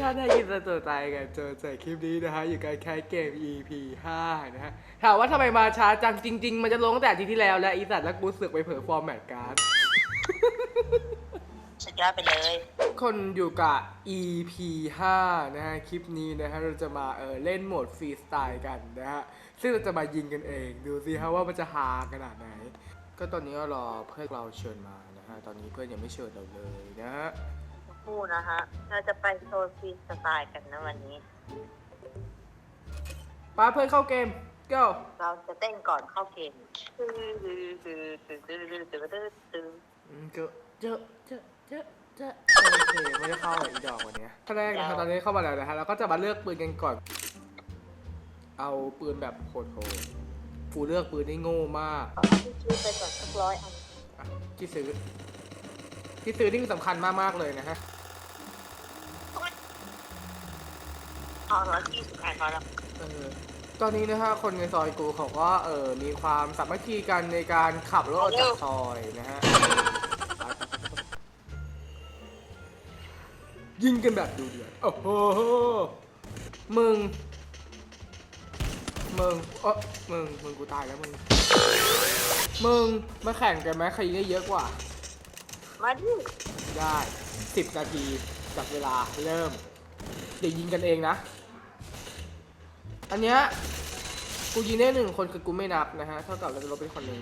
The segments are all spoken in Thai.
ถ้าได้ยินสตัวตายกันเจอจากคลิปนี้นะฮะอยู่กันแค่เกม EP 5 นะฮะถามว่าทำไมมาช้าจังจริง ๆ มันจะลงตั้งแต่อาทีที่แล้วและอีสัตว์และกูสึกไปเผยฟอร์แมตการ์ดสุดยอดไปเลยคนอยู่กับ EP 5 นะฮะคลิปนี้นะฮะเราจะมาเออเล่นโหมดฟรีสไตล์กันนะฮะซึ่งเราจะมายิงกันเองดูสิฮะว่ามันจะฮาขนาดไหน ก็ตอนนี้ก็รอเพื่อนเราเชิญมานะฮะตอนนี้เพื่อนยังไม่เชิญเราเลยนะฮะ คู่นะคะ เราจะไปโซนฟีสไตล์กันนะวันนี้ ปาเพื่อนเข้าเกม go เราจะเต้นก่อนเข้าเกมอืมเจอเจอเจอเจอเจอโอเคไม่ได้เข้าอีกดอกวันนี้ยขั้นแรกนะครับตอนนี้เข้ามาแล้วนะฮะเราก็จะมาเลือกปืนกันก่อน เอาปืนแบบโคตรโหดกูเลือกปืนนี่โง่มากเอาที่ซื้อไปก่อนสักร้อยอัน อะที่ซื้อที่ซื้อนี่คือสำคัญมากๆเลยนะฮะ เอาร้อยยี่สิบอันพอแล้วเออตอนนี้นะฮะคนในซอยกูเขาก็เออมีความสามัคคีกันในการขับรถออกจากซอยนะฮะยิงกันแบบดูเดือดโอ้โหมึง มึงเออมึง มึงกูตายแล้วมึง มึง มาแข่งกันไหมใครยิงได้เยอะกว่า มาดิได้สิบนาทีจากเวลาเริ่มเดี๋ยวยิงกันเองนะ อันเนี้ยกูยิงได้หนึ่งคนคือกูไม่นับนะฮะ เท่ากับเราจะลบไปคนหนึ่ง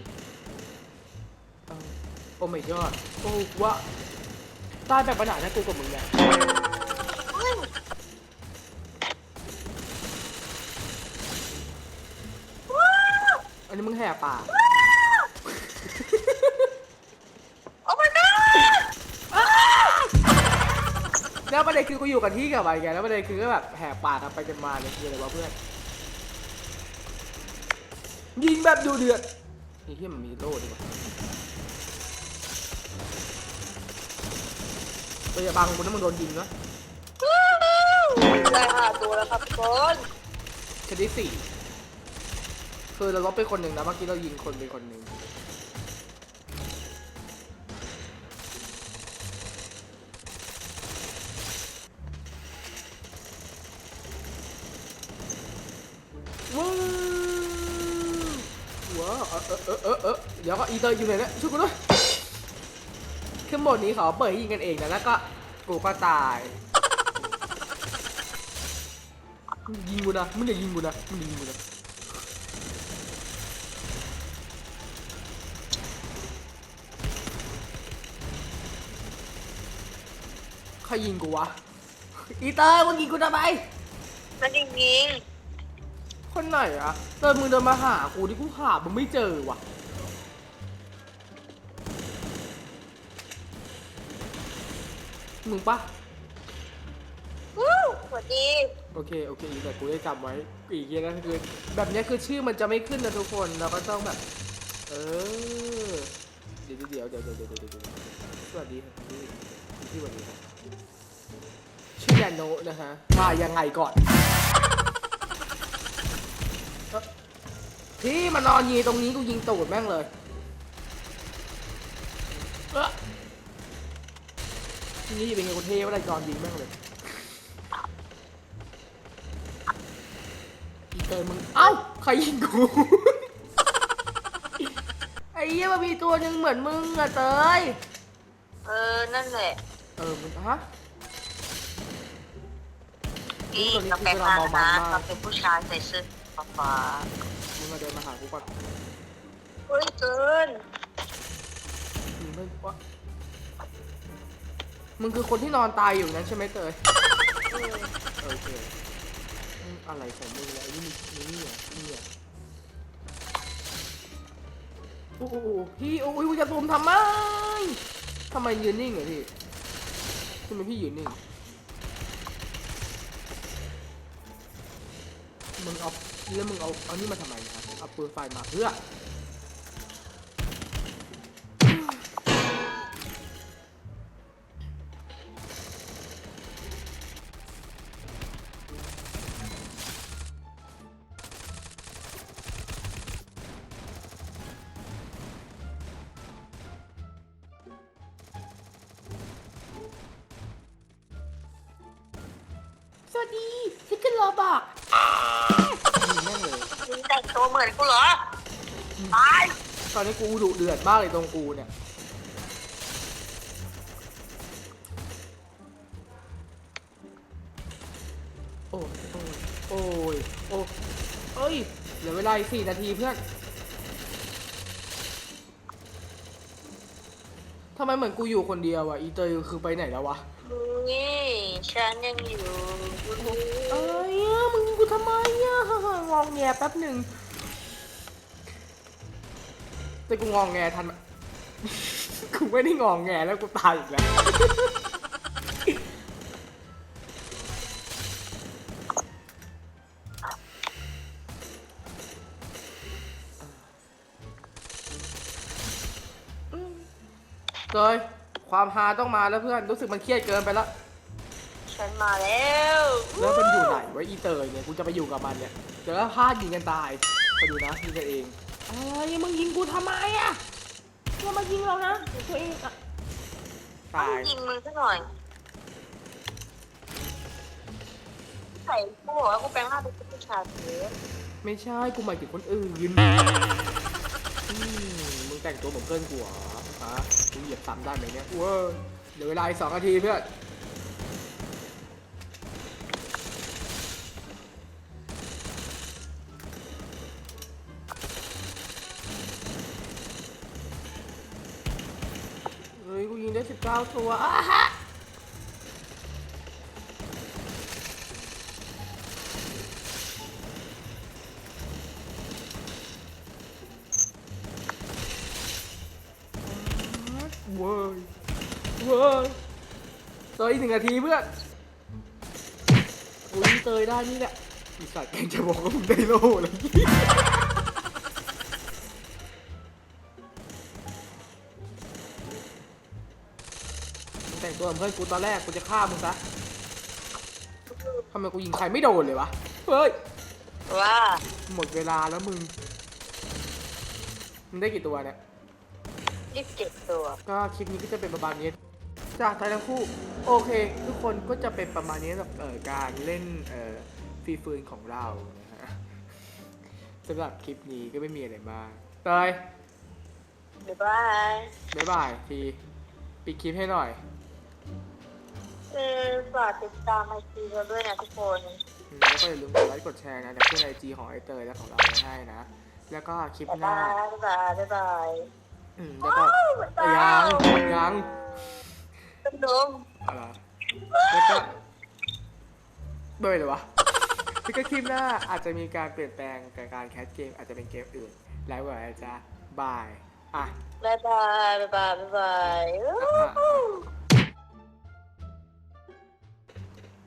เอ้าโอ้ไม่ยอดโอ้ว่าตายแบบปัญหานะกูกับมึงเนี่ยอันนี้มึงแหกปากโอ้ my god แล้วประเด็นคือกูอยู่กับที่กับอะไรแกแล้วประเด็นคือก็แบบแหกปากกันไปกันมาเนี่ยคืออะไรวะเพื่อน ยิงแบบดูเดือดนี่ที่มันมีโล่ดีกว่าตัวอย่าบังกูนะมึงโดนยิงนะได้ห้าตัวแล้วครับทุกคนชนิดสี่คือเราลบไปคนหนึ่งนะเมื่อกี้เรายิงคนไปคนหนึ่ง เออเออเออเดี๋ยวก็อีเตอร์อยู่ไหนเนี่ยช่วยกูด้วยขึ้นบทนี้เขาเปิดยิงกันเองนะแล้วก็กูก็ตายยิงกูนะมึงอย่ายิงกูนะมึงอย่ายิงกูนะใครยิงกูวะอีเตอร์มึงยิงกูทำไมมันจริง คนไหนอะเตอร์มึงเดินมาหากูที่กูหามึงไม่เจอวะมึงปะๆวู้สวัสดี โอเค โอเคอีกแต่กูได้จำไว้อีกทีนะคือ แบบเนี้ยคือชื่อมันจะไม่ขึ้นนะทุกคน เราก็ต้องแบบ เออ เดี๋ยวเดี๋ยวเดี๋ยวเดี๋ยวเดี๋ยวเดี๋ยวเดี๋ยวสวัสดีครับพี่พี่สวัสดีครับชื่อแดนโนะนะฮะ มายังไงก่อนเอ้อ พี่มานอนยีตรงนี้กูยิงตูดแม่งเลยเอ้อนี่เป็นไงกูเท่ว่าอะไรจอนยิงแม่งเลยอีเตยมึง เอ้า ใครยิงกู ไอ้เหี้ยมันมีตัวหนึ่งเหมือนมึงอะเตย เออ นั่นแหละเออมึงฮะพี่ตัวนี้เราคือแปลงเวลาร่างเมามันนะมากเราเป็นผู้ชายใส่เสื้อฟ้า มึงมาเดินมาหากูก่อนๆเฮ้ยเกินมึงไม่ว่ามึงคือคนที่นอนตายอยู่นั้นใช่ไหมเตยอืมโอเคอืมอะไรของมึงเนี่ยไอ้นี่มีนี่อะนี่อะโอ้โหพี่โอ้ยจะตูมทำไมทำไมยืนนิ่งเหรอพี่ทำไมพี่ยืนนิ่งมึงเอาแล้วมึงเอาเอานี่มาทำไมนะครับ เอาปืนใส่มาเพื่อสวัสดีฉันคือโรบอกนี่แม่เลย มึงแต่งตัวเหมือนกูเหรอตายตอนนี้กูดุเดือดมากเลยตรงกูเนี่ย โอ้ยโอ้ยโอ้ยเอ้ย เหลือเวลาอีกสี่นาทีเพื่อนทำไมเหมือนกูอยู่คนเดียวอะอีเตยคือไปไหนแล้ววะ นี่ฉันยังอยู่อะไรอะมึงยิงกูทำไมอะงองแงแป๊บหนึ่งแต่กูงองแงทัน กูไม่ได้งองแงแล้วกูตายอีกแล้วเตย ความฮาต้องมาแล้วเพื่อนรู้สึกมันเครียดเกินไปแล้วฉันมาแล้วแล้วมันอยู่ไหนไว้อีเตยเนี่ยกูจะไปอยู่กับมันเนี่ยเดี๋ยวก็พลาดยิงกันตายไปดูนะยิงกันเองอะไรมึงยิงกูทำไมอะมึงมายิงเรานะตัวเองอะตายยิงมึงซะหน่อยใส่กูบอกว่ากูแปลงร่างเป็นผู้ชายเสือไม่ใช่กูหมายถึงคนอื่นอืมมึงแต่งตัวเหมือนเพื่อนกูเหรอฮะกูเหยียบซ้ำได้ไหมเนี่ยเว้ยเดี๋ยวเวลาอีกสองนาทีเพื่อนเฮ้ยกูยิงได้สิบเก้าตัวอะฮะ อีกหนึ่งนาทีเพื่อนอุ้ยเตยได้นี่แหละอีสัตว์แกงจะบอกว่ามึงได้โล่เลยมึงแต่งตัวเหมือนเพื่อนกูตอนแรกกูจะฆ่ามึงซะทำไมกูยิงใครไม่โดนเลยวะ เฮ้ยว่าหมดเวลาแล้วมึง มึงได้กี่ตัวเนี่ยรีบเก็บตัว ก็คลิปนี้ก็จะเป็นประมาณนี้ จากไทยทั้งคู่โอเค ทุกคนก็จะเป็นประมาณนี้สำหรับเอ่อการเล่นเอ่อฟรีฟืนของเรานะฮะสำหรับคลิปนี้ก็ไม่มีอะไรมากเตยบ๊ายบายบ๊ายบายทีปิดคลิปให้หน่อยเออฝากติดตามไอจีเราด้วยนะทุกคนอืมแล้วก็อย่าลืมกดไลค์กดแชร์นะเดี๋ยวขึ้นไอจีของไอเตยและของเราไว้ให้นะ แล้วก็คลิปบ๊ายหน้าบายบ๊ายบายบ๊ายบายอืมแล้วก็บ๊ายบายยัง ยังขนมอะไรแล้วก็เบยเลยวะแล้วก็คลิปหน้าอาจจะมีการเปลี่ยนแปลงกับการแคสเกมอาจจะเป็นเกมอื่น แล้วไว้จ้าบายอะบ๊ายบายบ๊ายบายบ๊ายบาย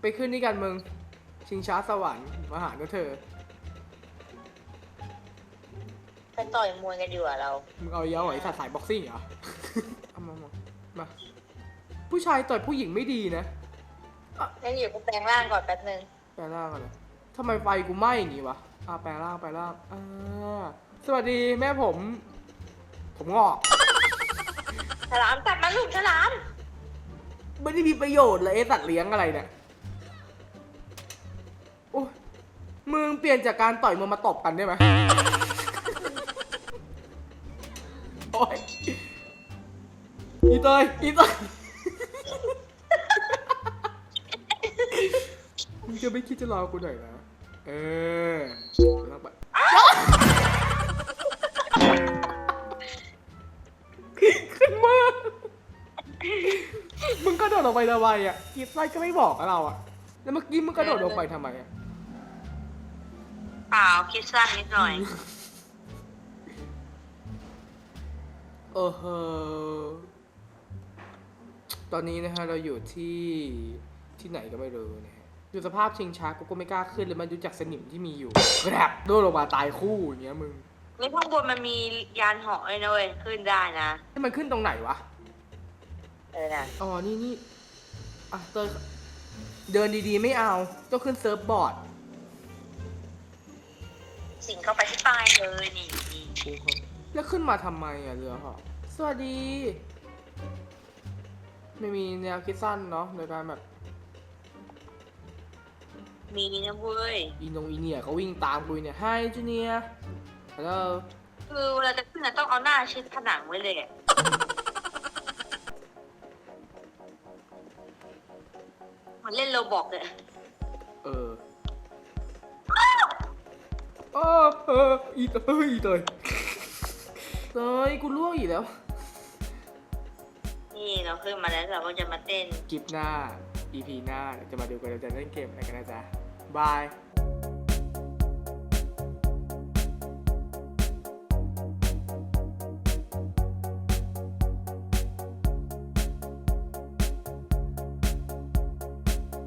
ไปขึ้นนี่กันมึง ชิงช้าสวรรค์มาหาด้วยเธอ ไปต่อยมวยกันดีกว่าเรา มึงเอาเยาว์ไอ้สัตว์สายบ็อกซิ่งเหรอ เอามามามา ผู้ชายต่อยผู้หญิงไม่ดีนะงั้นอยู่กูแปลงร่างก่อนแป๊บนึง แปลงร่างกันเลยทำไมไฟกูไหม้อย่างงี้วะอ่าแปลงร่างแปลงร่างอ่าสวัสดีแม่ผม ผมงอก ฉลามจับมันลูกฉลาม ไม่ได้มีประโยชน์เลยไอ้สัตว์เลี้ยงอะไรเนี่ยโอ้ยมึงเปลี่ยนจากการต่อยมึงมาตบกันได้ไหมโอ้ยอีเตยอีเตยมึง จะไม่คิดจะรอกูหน่อยนะเออแล้วไปขึ้นมามึงกระโดดลงไปทำไมอะกีไส้ก็ไม่บอกกับเราอะ แล้วเมื่อกี้มึงกระโดดลงไปทำไมอะเปล่าคิดสั้นนิดหน่อยเออเฮอตอนนี้นะฮะเราอยู่ที่ที่ไหนก็ไม่รู้นะฮะ ดูสภาพชิงช้ากูก็ไม่กล้าขึ้นเลยมันดูจากสนิมที่มีอยู่แกรบโดนลงมาตายคู่อย่างเงี้ยมึงในข้างบนมันมียานเหาะเลยนะเว้ยขึ้นได้นะให้มันขึ้นตรงไหนวะเออนะอ๋อนี่นี่อะเตยเดินดีๆไม่เอาต้องขึ้นเซิร์ฟบอร์ดสิงเข้าไปที่ป้ายเลยนี่นี่กูครับแล้วขึ้นมาทำไมอะเรือเหาะสวัสดี ไม่มีแนวคิดสั้นเนาะในการแบบ มีนะเว้ย อีนงอีเนี่ยเขาวิ่งตามกูเนี่ย Hi Junior Hello คือเวลาจะขึ้นอะต้องเอาหน้าชิดผนังไว้เลยอะเหมันเล่นโรบอกเลยเอออ้อเอออีเตยอีเตยเตยกูล่วงอีกแล้วนี่เราขึ้นมาแล้วเราก็จะมาเต้นคลิปหน้า EP หน้าเดี๋ยวจะมาดูกันเราจะเล่นเกมอะไรกันนะจ๊ะบาย